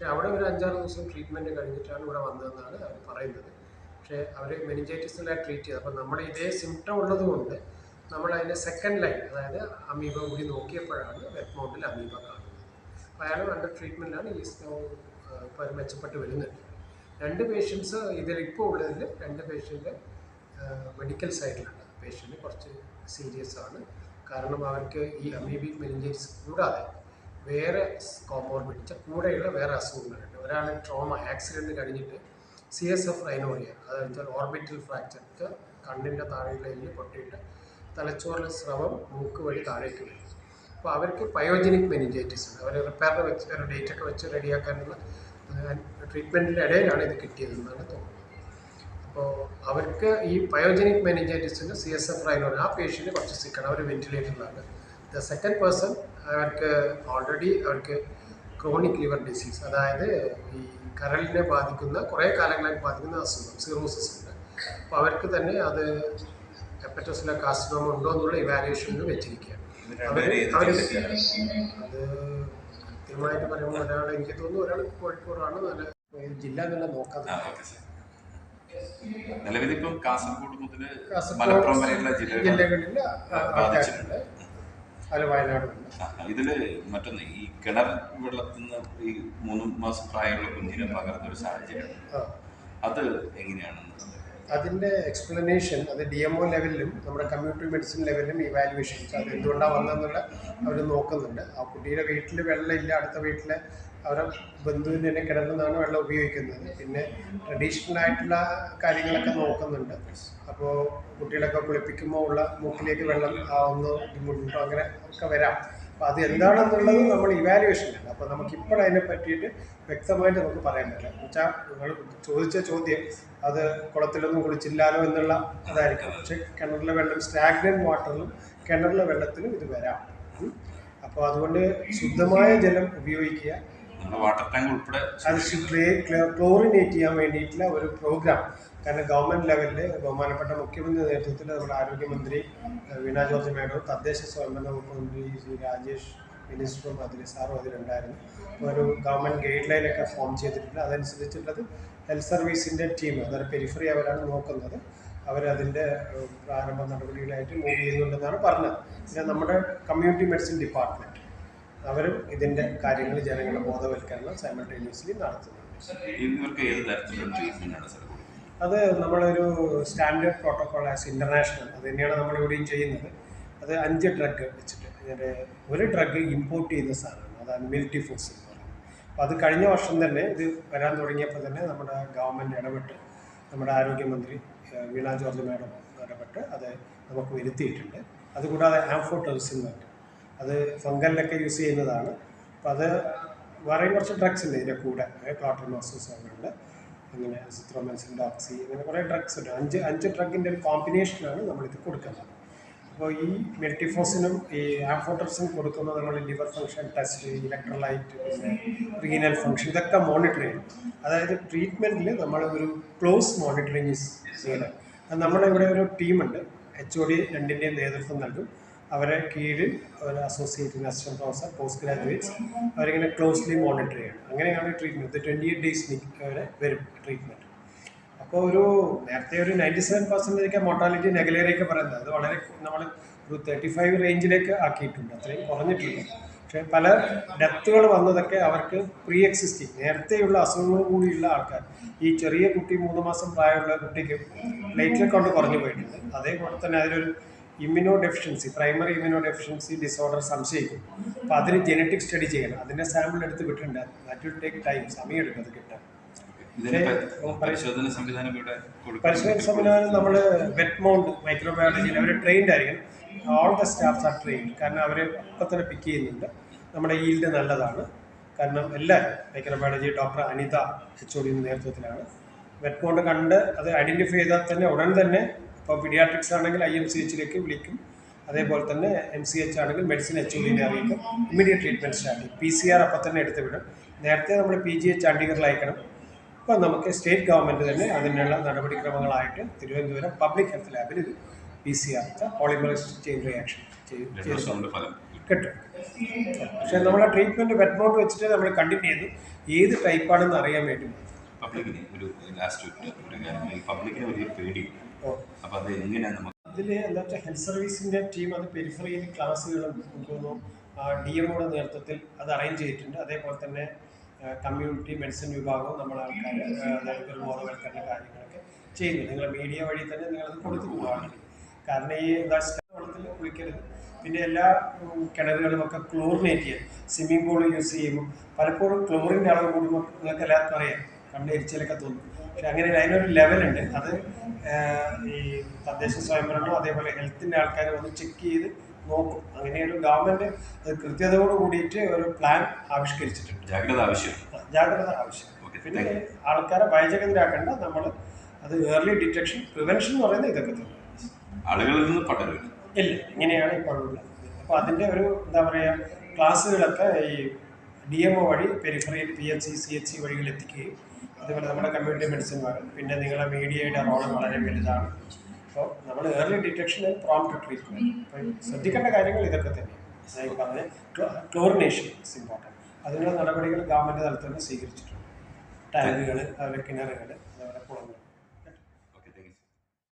പക്ഷേ അവിടെ ഒരു അഞ്ചാറ് ദിവസം ട്രീറ്റ്മെന്റ് കഴിഞ്ഞിട്ടാണ് ഇവിടെ വന്നതെന്നാണ് അവർ പറയുന്നത്. പക്ഷേ അവർ മെനിഞ്ചൈറ്റിസിനെ ട്രീറ്റ് ചെയ്തത് അപ്പോൾ നമ്മൾ ഇതേ സിംറ്റം ഉള്ളത് കൊണ്ട് നമ്മൾ അതിന്റെ സെക്കൻഡ് ലൈൻ അതായത് അമീബ കൂടി നോക്കിയപ്പോഴാണ് വെറ്റ്മൗണ്ടിൽ അമീബ കാണുന്നത്. അപ്പോൾ അയാൾ അണ്ടർ ട്രീറ്റ്മെന്റിലാണ് ഈ ഇപ്പോൾ മെച്ചപ്പെട്ട് വരുന്നുണ്ട് രണ്ട് പേഷ്യൻസ് ഇതിൽ ഇപ്പോൾ ഉള്ളതിൽ രണ്ട് പേഷ്യന്റ് മെഡിക്കൽ സൈഡിലാണ് പേഷ്യന്റ് കുറച്ച് സീരിയസ് ആണ്. കാരണം അവർക്ക് ഈ അമീബിക് മെനിഞ്ചൈറ്റിസ് കൂടാതെ വേറെ കോമോർബിഡിച്ച കൂടെയുള്ള വേറെ അസുഖങ്ങളുണ്ട് ഒരാൾ ട്രോമ ആക്സിഡന്റ് കഴിഞ്ഞിട്ട് സി എസ് എഫ് റൈനോറിയ അതായത് ഓർബിറ്റൽ ഫ്രാക്ചർ കണ്ണിന്റെ താഴെയുള്ള എല്ല് പൊട്ടിയിട്ട് തലച്ചോറിൽ സ്രവം മൂക്ക് വഴി താഴേക്ക് വരും അപ്പോൾ അവർക്ക് പയോജനിക് മെനിഞ്ചൈറ്റിസ് ഉണ്ട്. അവർ റിപ്പയറിന് വെച്ച് ഡേറ്റ് ഒക്കെ വെച്ച് റെഡിയാക്കാനുള്ള ട്രീറ്റ്മെന്റിന്റെ ഇടയിലാണ് ഇത് കിട്ടിയതെന്നാണ് തോന്നുന്നത്. അപ്പോൾ അവർക്ക് ഈ പയോജനിക് മെനിഞ്ചൈറ്റിസിന് സി എസ് എഫ് റൈനോറിയ ആ പേഷ്യന്റ് കുറച്ച് സിക്കാണ് അവർ വെന്റിലേറ്ററിലാണ് ദ സെക്കൻഡ് പേഴ്സൺ അവർക്ക് ഓൾറെഡി അവർക്ക് ക്രോണിക് ലിവർ ഡിസീസ് അതായത് ഈ കരളിനെ ബാധിക്കുന്ന കുറേ കാലങ്ങളായി ബാധിക്കുന്ന അസുഖം സിറോസിസ് ഉണ്ട്. അപ്പോൾ അവർക്ക് തന്നെ അത് ഹെപ്പറ്റോസിലെ കാസ്റ്റിനോമ ഉണ്ടോ എന്നുള്ള ഇവാലുവേഷനിൽ വെച്ചിരിക്കുകയാണ്. അവർ അവർ അത് കൃത്യമായിട്ട് പറയുമ്പോൾ ഒരാൾ എനിക്ക് തോന്നുന്നു ഒരാൾ കോഴിക്കോടാണ്. നല്ല ജില്ല എന്നുള്ള നോക്കാതെ. നിലവിലിപ്പം കാസർഗോഡ് മുതൽ മലപ്പുറം വരെയുള്ള ജില്ലകളിൽ ബാധിച്ചിട്ടുണ്ട്. അതിൽ വയനാടുണ്ട് ഇതിൽ മറ്റൊന്ന് ഈ കിണർ വെള്ളത്തിൽ നിന്ന് ഈ മൂന്ന് മാസം പ്രായമുള്ള കുഞ്ഞിനെ പകർന്ന ഒരു സാഹചര്യം. അത് എങ്ങനെയാണ് അതിന്റെ എക്സ്പ്ലനേഷൻ അത് ഡി എം ഒ ലെവലിലും നമ്മുടെ കമ്മ്യൂണിറ്റി മെഡിസിൻ ലെവലിലും ഇവാലുവേഷൻസ് അത് എന്തുകൊണ്ടാണ് വന്നതെന്നുള്ള അവർ നോക്കുന്നുണ്ട്. ആ കുട്ടിയുടെ വീട്ടിൽ വെള്ളമില്ല അടുത്ത വീട്ടിലെ അവരുടെ ബന്ധുവിന്റെ തന്നെ കിണറിൽ വെള്ളം ഉപയോഗിക്കുന്നത്. പിന്നെ ട്രഡീഷണൽ ആയിട്ടുള്ള കാര്യങ്ങളൊക്കെ നോക്കുന്നുണ്ട്. അപ്പോൾ കുട്ടികളൊക്കെ കുളിപ്പിക്കുമ്പോൾ ഉള്ള മൂക്കിലേക്ക് വെള്ളം ആവുന്ന ബുദ്ധിമുട്ടുണ്ടോ? അങ്ങനെ ഒക്കെ വരാം. അപ്പോൾ അത് എന്താണെന്നുള്ളത് നമ്മൾ ഇവാലുവേഷനിലാണ് അപ്പോൾ നമുക്ക് അതിനെ പറ്റിയിട്ട് വ്യക്തമായിട്ട് നമുക്ക് പറയാൻ പറ്റില്ല. എന്നുവെച്ചാൽ നിങ്ങൾ ചോദിച്ച ചോദ്യം അത് കുളത്തിലൊന്നും കുളിച്ചില്ലാലോ എന്നുള്ള അതായിരിക്കും. പക്ഷെ കിണറിലെ വെള്ളം സ്റ്റാഗ്നന്റ് വാട്ടറിലും കിണറിലെ വെള്ളത്തിലും ഇത് വരാം. അപ്പോൾ അതുകൊണ്ട് ശുദ്ധമായ ജലം ഉപയോഗിക്കുക. നമ്മുടെ വാട്ടർ ടാങ്ക് ഉൾപ്പെടെ അത് ക്ലോറിനേറ്റ് ചെയ്യാൻ വേണ്ടിയിട്ടുള്ള ഒരു പ്രോഗ്രാം കാരണം ഗവൺമെന്റ് ലെവലിൽ ബഹുമാനപ്പെട്ട മുഖ്യമന്ത്രി നേതൃത്വത്തിൽ നമ്മുടെ ആരോഗ്യമന്ത്രി വീണ ജോർജ് മേഡവും തദ്ദേശ സ്വയംഭരണ വകുപ്പ് മന്ത്രി ശ്രീ രാജേഷ് മിനിസ്റ്ററും അതിൽ സാറും അതിലുണ്ടായിരുന്നു. ഒരു ഗവൺമെന്റ് ഗൈഡ് ലൈനൊക്കെ ഫോം ചെയ്തിട്ടുണ്ട്. അതനുസരിച്ചുള്ളത് ഹെൽത്ത് സർവീസിന്റെ ടീം അതായത് പെരിഫറി അവരാണ് നോക്കുന്നത്. അവരതിന്റെ പ്രാരംഭ നടപടികളായിട്ട് മൂവ് ചെയ്യുന്നുണ്ടെന്നാണ് പറഞ്ഞത്. പിന്നെ നമ്മുടെ കമ്മ്യൂണിറ്റി മെഡിസിൻ ഡിപ്പാർട്ട്മെന്റ് അവരും ഇതിന്റെ കാര്യങ്ങൾ ജനങ്ങളെ ബോധവൽക്കരണം സൈമൾട്ടേനിയസ്ലി നടത്തുന്നുണ്ട്. അത് നമ്മളൊരു സ്റ്റാൻഡേർഡ് പ്രോട്ടോകോൾ ആസ് ഇന്റർനാഷണൽ അത് തന്നെയാണ് നമ്മളിവിടെയും ചെയ്യുന്നത്. അത് അഞ്ച് ഡ്രഗ് വെച്ചിട്ട് അതിന്റെ ഒരു ഡ്രഗ് ഇമ്പോർട്ട് ചെയ്ത സാധനമാണ്. അതാണ് മിൽറ്റിഫോസ് എന്ന് പറയുന്നത്. അപ്പോൾ അത് കഴിഞ്ഞ വർഷം തന്നെ ഇത് വരാൻ തുടങ്ങിയപ്പോൾ തന്നെ നമ്മുടെ ഗവൺമെന്റ് ഇടപെട്ട് നമ്മുടെ ആരോഗ്യമന്ത്രി വീണ ജോർജ് മാഡം ഇടപെട്ട് അത് നമുക്ക് വരുത്തിയിട്ടുണ്ട്. അതുകൂടാതെ ആംഫോട്ടോസിൻ എന്ന് അത് ഫംഗലിലൊക്കെ യൂസ് ചെയ്യുന്നതാണ്. അപ്പോൾ അത് വേറെയും കുറച്ച് ഡ്രഗ്സ് ഉണ്ട് ഇതിന്റെ കൂടെ. ക്ലോട്രമാസോസ് ഉണ്ട് അങ്ങനെ സിത്രോമെൻസിൻ ഡോക്സി അങ്ങനെ കുറേ ഡ്രഗ്സ് ഉണ്ട്. അഞ്ച് അഞ്ച് ഡ്രഗിന്റെ ഒരു കോമ്പിനേഷനാണ് നമ്മളിത് കൊടുക്കുന്നത്. അപ്പോൾ ഈ മെൽറ്റിഫോസിനും ഈ ആംഫോട്ടർസിനും കൊടുക്കുന്ന നമ്മൾ ലിവർ ഫംഗ്ഷൻ ടെസ്റ്റ് ഇലക്ട്രോലൈറ്റ് പിന്നെ റീനൽ ഫംഗ്ഷൻ ഇതൊക്കെ മോണിറ്റർ ചെയ്യും അതായത് ട്രീറ്റ്മെന്റിൽ നമ്മൾ ഒരു ക്ലോസ് മോണിറ്ററിങ് ചെയ്യുന്നത് അത് നമ്മുടെ ഇവിടെ ഒരു ടീമുണ്ട് എച്ച് ഒ ഡി രണ്ടിന്റെയും നേതൃത്വം നൽകും. അവരെ കീഴിൽ ഒരു associate assistant professor post graduates അവരിങ്ങനെ ക്ലോസ്ലി മോണിറ്റർ ചെയ്യണം. അങ്ങനെയാണ് ട്രീറ്റ്മെന്റ് ട്വന്റി എയ്റ്റ് ഡേയ്സ് വരെ വരും ട്രീറ്റ്മെന്റ് അപ്പോൾ ഒരു നേരത്തെ ഒരു നയന്റി സെവൻ പെർസെന്റേജ് മോർട്ടാലിറ്റി നെഗലേറിയൊക്കെ പറയുന്നത്. അത് വളരെ നമ്മൾ ഒരു തേർട്ടി ഫൈവ് റേഞ്ചിലേക്ക് ആക്കിയിട്ടുണ്ട്. അത്രയും കുറഞ്ഞിട്ടില്ല പക്ഷേ പല ഡെത്തുകൾ വന്നതൊക്കെ അവർക്ക് പ്രീ എക്സിസ്റ്റിംഗ് നേരത്തെയുള്ള അസുഖങ്ങൾ കൂടിയുള്ള ആൾക്കാർ. ഈ ചെറിയ കുട്ടി മൂന്ന് മാസം പ്രായമുള്ള കുട്ടിക്ക് പ്ലേറ്റിലെ കൊണ്ട് കുറഞ്ഞു പോയിട്ടുണ്ട്. അതേപോലെ തന്നെ അതിലൊരു immunodeficiency primary immunodeficiency disorder സംശയിക്കും. അപ്പോൾ അതിന് ജനറ്റിക് സ്റ്റഡി ചെയ്യണം. അതിന്റെ സാമ്പിൾ എടുത്ത് വിട്ടിട്ടുണ്ട്. ദാറ്റ് വിൽ ടേക്ക് ടൈം സമയം എടുക്കും അത് കിട്ടാൻ. പരിശോധന സംവിധാനം ഇവിടെ പരിശോധന സംവിധാനം നമ്മൾ വെറ്റ് മൗണ്ട് മൈക്രോബയോളജിയിൽ അവർ ട്രെയിൻഡ് ആയിരിക്കും all the staffs are trained കാരണം അവർ അപ്പം തന്നെ പിക്ക് ചെയ്യുന്നുണ്ട്. നമ്മുടെ ഈൽഡ് നല്ലതാണ്. കാരണം എല്ലാവരും microbiology doctor Anitha H O നേതൃത്വത്തിലാണ്. വെറ്റ് മൗണ്ട് കണ്ട് അത് ഐഡന്റിഫൈ ചെയ്താൽ തന്നെ ഉടൻ തന്നെ ഇപ്പോൾ പീഡിയാട്രിക്സ് ആണെങ്കിൽ ഐ എം സി എച്ചിലേക്ക് വിളിക്കും അതേപോലെ തന്നെ എം സി എച്ച് ആണെങ്കിൽ മെഡിസിൻ എച്ച് ഒഡിനെ അറിയിക്കും ഇമ്മീഡിയറ്റ് ട്രീറ്റ്മെന്റ് സ്റ്റാർട്ട് ചെയ്യും പി സി ആർ അപ്പം തന്നെ എടുത്ത് വിടും നേരത്തെ നമ്മൾ പി ജി എച്ച് ചണ്ഡീഗറിൽ അയക്കണം ഇപ്പോൾ നമുക്ക് സ്റ്റേറ്റ് ഗവൺമെന്റ് തന്നെ അതിനുള്ള നടപടിക്രമങ്ങളായിട്ട് തിരുവനന്തപുരം പബ്ലിക് ഹെൽത്ത് ലാബിൽ ഇത് P C R polymerase chain reaction കിട്ടും പക്ഷേ നമ്മളെ ട്രീറ്റ്മെന്റ് വെറ്റ്മൗണ്ട് വെച്ചിട്ട് നമ്മൾ കണ്ടിന്യൂ ചെയ്തു ഏത് ടൈപ്പാണെന്ന് അറിയാൻ വേണ്ടി. പബ്ലിക്കിന് ഒരു ലാസ്റ്റ് ഒരു പബ്ലിക്കിന് വലിയ പേടി അപ്പൊ അത് എങ്ങനെയാണ് നമുക്ക് അതിൽ എന്താ വെച്ചാൽ ഹെൽത്ത് സർവീസിന്റെ ടീം അത് പെരിഫറിയിൽ ക്ലാസ്സുകളും തോന്നുന്നു ഡി എമ്മോടെ നേതൃത്വത്തിൽ അത് അറേഞ്ച് ചെയ്തിട്ടുണ്ട്. അതേപോലെ തന്നെ കമ്മ്യൂണിറ്റി മെഡിസിൻ വിഭാഗവും നമ്മുടെ ആൾക്കാർ അതായത് ഒരു ബോധവൽക്കരണ കാര്യങ്ങളൊക്കെ ചെയ്യുന്നുണ്ട് നിങ്ങൾ മീഡിയ വഴി തന്നെ നിങ്ങളത് കൊടുത്തിട്ടുണ്ട് കാരണം ഈ വെള്ളത്തിൽ കുളിക്കരുത് പിന്നെ എല്ലാ കിണറുകളും ഒക്കെ ക്ലോറിനേറ്റ് ചെയ്യാം സ്വിമ്മിംഗ് പൂൾ യൂസ് ചെയ്യുമ്പോൾ പലപ്പോഴും ക്ലോറിന്റെ അളവ് കൂടുമ്പോൾ നിങ്ങൾക്ക് എല്ലാവർക്കും അറിയാം. കണ്ണ് എരിച്ചിലൊക്കെ തോന്നും. പക്ഷെ അങ്ങനെ അതിനൊരു ലെവലുണ്ട് അത് ഈ തദ്ദേശ സ്വയംഭരണവും അതേപോലെ ഹെൽത്തിന്റെ ആൾക്കാർ ഒന്ന് ചെക്ക് ചെയ്ത് നോക്കും. അങ്ങനെ ഒരു ഗവൺമെന്റ് അത് കൃത്യതയോട് കൂടിയിട്ട് ഒരു പ്ലാൻ ആവിഷ്കരിച്ചിട്ടുണ്ട്. ജാഗ്രത ആവശ്യം. ജാഗ്രത ആവശ്യം. പിന്നെ ആൾക്കാരെ ഭയചകിതരാക്കേണ്ട നമ്മൾ അത് ഏർലി ഡിറ്റക്ഷൻ പ്രിവെൻഷൻ എന്ന് പറയുന്നത് ഇതൊക്കെ തന്നെ. ആളുകളിൽ നിന്ന് പടരില്ല ഇല്ല ഇങ്ങനെയാണ് ഇപ്പോൾ ഉള്ളത് അതിന്റെ അതിന്റെ ഒരു എന്താ പറയുക ക്ലാസ്സുകളൊക്കെ ഈ ഡി എം ഒ വഴി പെരിഫറിയിൽ P H C C H C വഴികൾ എത്തിക്കുകയും അതുപോലെ നമ്മുടെ കമ്മ്യൂണിറ്റി മെഡിസിൻ വഴി പിന്നെ നിങ്ങളുടെ മീഡിയയുടെ റോൾ വളരെ വലുതാണ്. അപ്പോൾ നമ്മൾ ഏർലി ഡിറ്റക്ഷൻ പ്രോംപ്റ്റ് ട്രീറ്റ്മെന്റ് അപ്പം ശ്രദ്ധിക്കേണ്ട കാര്യങ്ങൾ ഇതൊക്കെ തന്നെ. ഞാൻ പറഞ്ഞ ക്ലോറിനേഷൻ ഇസ് ഇമ്പോർട്ടന്റ് അതിനുള്ള നടപടികൾ ഗവൺമെന്റ് തലത്തിൽ നിന്ന് സ്വീകരിച്ചിട്ടുണ്ട്. ടാങ്കുകൾ അതുപോലെ കിണറുകൾ അതുപോലെ കുളങ്ങൾ